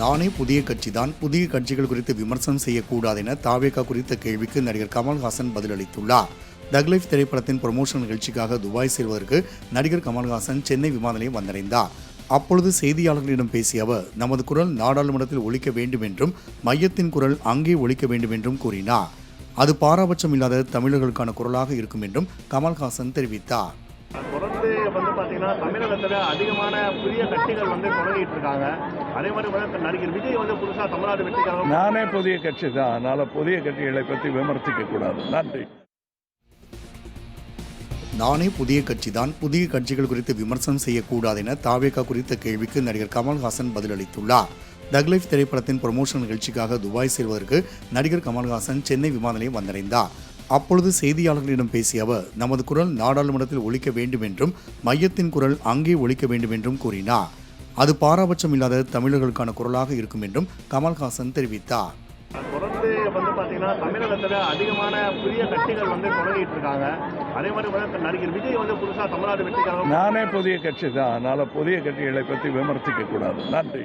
நானே புதிய கட்சி தான் புதிய கட்சிகள் குறித்து விமர்சனம் செய்யக்கூடாது என தாவேகா குறித்த கேள்விக்கு நடிகர் கமல்ஹாசன் பதிலளித்துள்ளார். தக்லைஃப் திரைப்படத்தின் ப்ரொமோஷன் நிகழ்ச்சிக்காக துபாய் செல்வதற்கு நடிகர் கமல்ஹாசன் சென்னை விமான நிலையம் வந்தடைந்தார். அப்பொழுது செய்தியாளர்களிடம் பேசிய அவர் நமது குரல் நாடாளுமன்றத்தில் ஒழிக்க வேண்டும் என்றும் மையத்தின் குரல் அங்கே ஒழிக்க வேண்டும் என்றும் கூறினார். அது பாராபட்சம் இல்லாத தமிழர்களுக்கான குரலாக இருக்கும் என்றும் கமல்ஹாசன் தெரிவித்தார். வந்து பார்த்தீங்கன்னா தமிழகத்தில் அதிகமான புதிய கட்சிகள் வந்து தொடங்கிட்டு இருக்காங்க அதே மாதிரி வந்து நடிகர் விஜய் வந்து புதுசாக தமிழ்நாடு வெற்றிக்காக நானே புதிய கட்சி தான். அதனால புதிய கட்சிகளை பற்றி விமர்சிக்க கூடாது. நன்றி. நானே புதிய கட்சி தான். புதிய கட்சிகள் குறித்து விமர்சனம் செய்யக்கூடாது என தாவேகா குறித்த கேள்விக்கு நடிகர் கமல்ஹாசன் பதிலளித்துள்ளார். தக்லைஃப் திரைப்படத்தின் ப்ரமோஷன் நிகழ்ச்சிக்காக துபாய் செல்வதற்கு நடிகர் கமல்ஹாசன் சென்னை விமான நிலையம் வந்தடைந்தார். அப்பொழுது செய்தியாளர்களிடம் பேசிய அவர் நமது குரல் நாடாளுமன்றத்தில் ஒலிக்க வேண்டும் என்றும் மையத்தின் குரல் அங்கே ஒலிக்க வேண்டும் என்றும் கூறினார். அது பாராபட்சம் இல்லாத தமிழர்களுக்கான குரலாக இருக்கும் என்றும் கமல்ஹாசன் தெரிவித்தார். தொடர்ந்து வந்து பார்த்தீங்கன்னா தமிழகத்தில் அதிகமான புதிய கட்சிகள் வந்து தொடங்கிட்டு இருக்காங்க. அதே மாதிரி வந்து நடிகர் விஜய் வந்து புதுசாக தமிழ்நாடு வெற்றிக்காக நானே புதிய கட்சி தான். அதனால புதிய கட்சிகளை பற்றி விமர்சிக்க கூடாது. நன்றி.